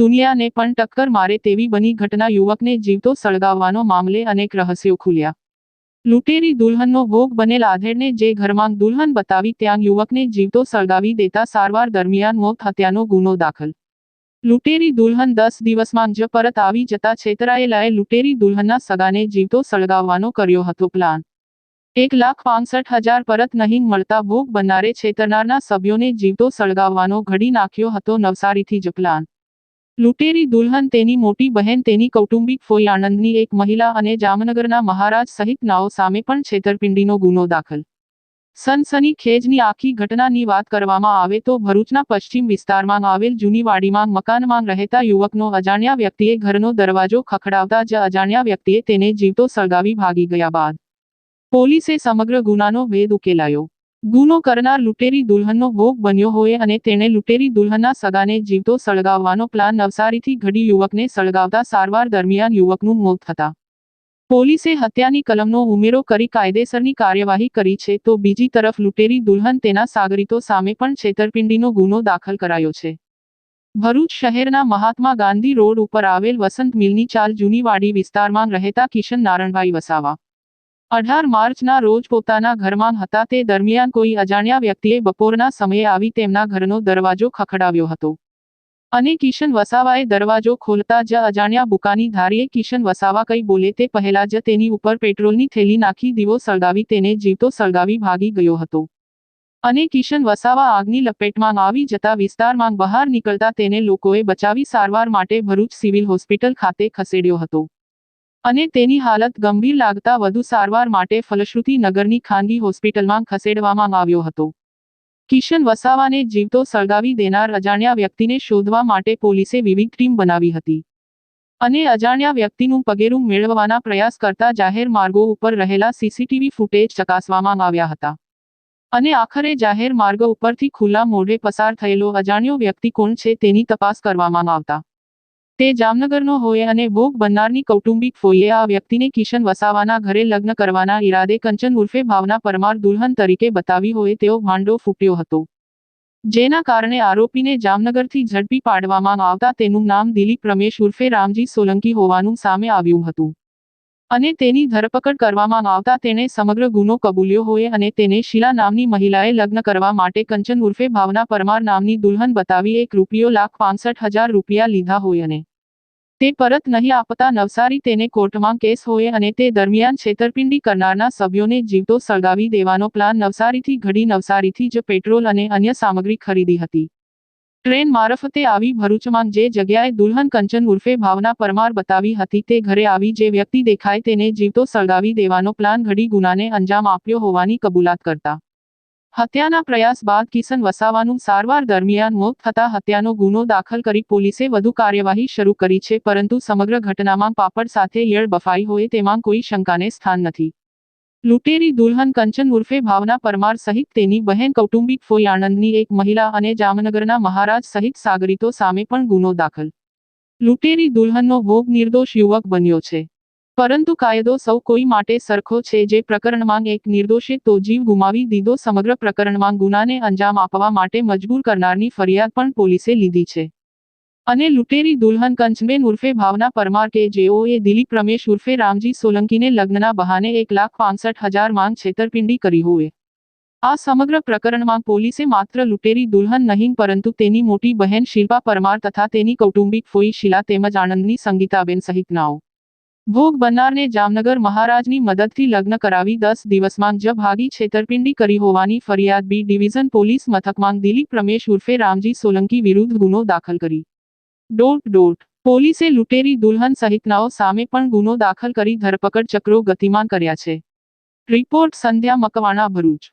દુનિયાને પણ ટક્કર મારે તેવી બની ઘટના યુવકને જીવતો સળગાવવાનો મામલે અનેક રહસ્યો ખુલ્યા. લૂંટેરી દુલ્હનનો ભોગ બનેલ આધેડને જે ઘરમાં દુલ્હન બતાવી ત્યાં યુવકને જીવતો સળગાવી દેતા સારવાર દરમિયાન મોત હત્યાનો ગુનો દાખલ. લૂંટેરી દુલ્હન દસ દિવસમાં જ પરત આવી જતા છેતરાયેલાએ લૂંટેરી દુલ્હનના સગાને જીવતો સળગાવવાનો કર્યો હતો પ્લાન. એક લાખ પાંસઠ હજાર પરત નહીં મળતા ભોગ બનનારે છેતરનારના સભ્યોને જીવતો સળગાવવાનો ઘડી નાખ્યો હતો નવસારીથી જ પ્લાન. લૂંટેરી દુલ્હન તેની મોટી બહેન તેની કૌટુંબિક ફોઈ આનંદની એક મહિલા અને જામનગરના મહારાજ સહિત નાઓ સામે પણ છેતરપિંડીનો ગુનો દાખલ. સનસની ખેજની આખી ઘટનાની વાત કરવામાં આવે તો ભરૂચના પશ્ચિમ વિસ્તારમાં આવેલ જૂનીવાડીમાં મકાનમાં રહેતા યુવકનો અજાણ્યા વ્યક્તિએ ઘરનો દરવાજો ખખડાવતા જ અજાણ્યા વ્યક્તિએ તેને જીવતો સળગાવી ભાગી ગયા બાદ. પોલીસે સમગ્ર ગુનાનો ભેદ ઉકેલાયો. ગુનો કરનાર લૂંટેરી દુલ્હનનો ભોગ બન્યો હોય અને તેણે લૂંટેરી દુલ્હનના સગાને જીવતો સળગાવવાનો પ્લાન નવસારીથી ઘડી યુવકને સળગાવતા સારવાર દરમિયાન યુવકનું મોત થતા. પોલીસે હત્યાની કલમનો ઉમેરો કરી કાયદેસરની કાર્યવાહી કરી છે તો બીજી તરફ લૂંટેરી દુલ્હન તેના સાગરીતો સામે પણ છેતરપિંડીનો ગુનો દાખલ કરાયો છે. ભરૂચ શહેરના મહાત્મા ગાંધી રોડ ઉપર આવેલ વસંત મિલની ચાલ જૂનીવાડી વિસ્તારમાં રહેતા કિશન નારણભાઈ વસાવા. અઢાર માર્ચના રોજ પોતાના ઘરમાં હતા. તે દરમિયાન કોઈ અજાણ્યા વ્યક્તિએ બપોરના સમયે આવી તેમના ઘરનો દરવાજો ખખડાવ્યો હતો. અને કિશન વસાવાએ દરવાજો ખોલતા જ અજાણ્યા બુકાની ધારીએ કિશન વસાવા કઈ બોલે તે પહેલા જ તેની ઉપર પેટ્રોલની થેલી નાખી દીવો સળગાવી તેને જીવતો સળગાવી ભાગી ગયો હતો. અને કિશન વસાવા આગની લપેટમાં આવી જતા વિસ્તારમાં બહાર નીકળતા તેને લોકોએ બચાવી સારવાર માટે ભરૂચ સિવિલ હોસ્પિટલ ખાતે ખસેડ્યો હતો. અને તેની હાલત ગંભીર લાગતા વધુ સારવાર માટે ફલશ્રુતિ નગરની ખાનગી હોસ્પિટલમાં ખસેડવામાં આવ્યો હતો. કિશન વસાવાને જીવતો સળગાવી દેનાર અજાણ્યા વ્યક્તિને શોધવા માટે પોલીસે વિવિધ ટીમ બનાવી હતી. અને અજાણ્યા વ્યક્તિનું પગેરું મેળવવાના પ્રયાસ કરતા જાહેર માર્ગો ઉપર રહેલા સીસીટીવી ફૂટેજ ચકાસવામાં આવ્યા હતા. અને આખરે જાહેર માર્ગ ઉપરથી ખુલ્લા મોઢે પસાર થયેલો અજાણ્યો વ્યક્તિ કોણ છે તેની તપાસ કરવામાં આવતા. તે જામનગરનો હોય અને ભોગ બનનારની કૌટુંબિક ફોઈએ આ વ્યક્તિને કિશન વસાવાના ઘરે લગ્ન કરવાના ઈરાદે કંચન ઉર્ફે ભાવના પરમાર દુલ્હન તરીકે બતાવી હોય તેવો ભાંડો ફૂટ્યો હતો. જેના કારણે આરોપીને જામનગરથી ઝડપી પાડવામાં આવતા તેનું નામ દિલીપ રમેશ ઉર્ફે રામજી સોલંકી હોવાનું સામે આવ્યું હતું. અને તેની ધરપકડ કરવામાં આવતા તેણે સમગ્ર ગુનો કબૂલ્યો હોય અને તેને શીલા નામની મહિલાએ લગ્ન કરવા માટે કંચન ઉર્ફે ભાવના પરમાર નામની દુલ્હન બતાવી એક રૂપિયો લાખ પાંસઠ હજાર રૂપિયા લીધા હોય અને તે પરત નહીં આપતા નવસારી તેને કોર્ટમાં કેસ હોય અને તે દરમિયાન છેતરપિંડી કરનારના સભ્યોને જીવતો સળગાવી દેવાનો પ્લાન નવસારીથી ઘડી નવસારીથી જ પેટ્રોલ અને અન્ય સામગ્રી ખરીદી હતી. ટ્રેન મારફતે આવી ભરૂચમાં જે જગ્યાએ દુલ્હન કંચન ઉર્ફે ભાવના પરમાર બતાવી હતી તે ઘરે આવી જે વ્યક્તિ દેખાય તેને જીવતો સળગાવી દેવાનો પ્લાન ઘડી ગુનાને અંજામ આપ્યો હોવાની કબૂલાત કરતા હત્યાના પ્રયાસ બાદ કિશન વસાવાનું સારવાર દરમિયાન મોત થતા હત્યાનો ગુનો દાખલ કરી પોલીસે વધુ કાર્યવાહી શરૂ કરી છે, પરંતુ સમગ્ર ઘટનામાં પાપડ સાથે યળ બફાઈ હોય તેમાં કોઈ શંકાને સ્થાન નથી. લૂંટેરી દુલ્હન કંચન ઉર્ફે ભાવના પરમાર સહિત તેની બહેન કૌટુંબિક ફોઈ આણંદની એક મહિલા અને જામનગરના મહારાજ સહિત સાગરીતો સામે પણ ગુનો દાખલ. લૂંટેરી દુલ્હનનો ભોગ નિર્દોષ યુવક બન્યો છે. પરંતુ કાયદો સૌ કોઈ માટે સરખો છે જે પ્રકરણમાં એક નિર્દોષે તો જીવ ગુમાવી દીધો સમગ્ર પ્રકરણમાં ગુનાને અંજામ આપવા માટે મજબૂર કરનારની ફરિયાદ પણ પોલીસે લીધી છે. અને લૂંટેરી દુલ્હન કંચબેન ઉર્ફે ભાવના પરમાર કે જેઓએ દિલીપ રમેશ ઉર્ફે રામજી સોલંકીને લગ્નના બહાને એક લાખ પાંસઠ હજાર માંગ છેતરપિંડી કરી હોય. આ સમગ્ર પ્રકરણમાં પોલીસે માત્ર લૂંટેરી દુલ્હન નહીં, પરંતુ તેની મોટી બહેન શિલ્પા પરમાર તથા તેની કૌટુંબિક ફોઈ શિલા તેમજ આણંદની સંગીતાબેન સહિતનાઓ ભોગ બનનારને જામનગર મહારાજની મદદથી લગ્ન કરાવી દસ દિવસમાં જ ભાગી છેતરપિંડી કરી હોવાની ફરિયાદ બી ડિવિઝન પોલીસ મથકમાં દિલીપ રમેશ ઉર્ફે રામજી સોલંકી વિરુદ્ધ ગુનો દાખલ કરી. Dot dot. પોલીસે લૂંટેરી દુલ્હન સહિતનાઓ સામે પણ ગુનો દાખલ કરી ધરપકડ ચક્રો ગતિમાન કર્યા છે. રિપોર્ટ સંધ્યા મકવાણા ભરૂચ.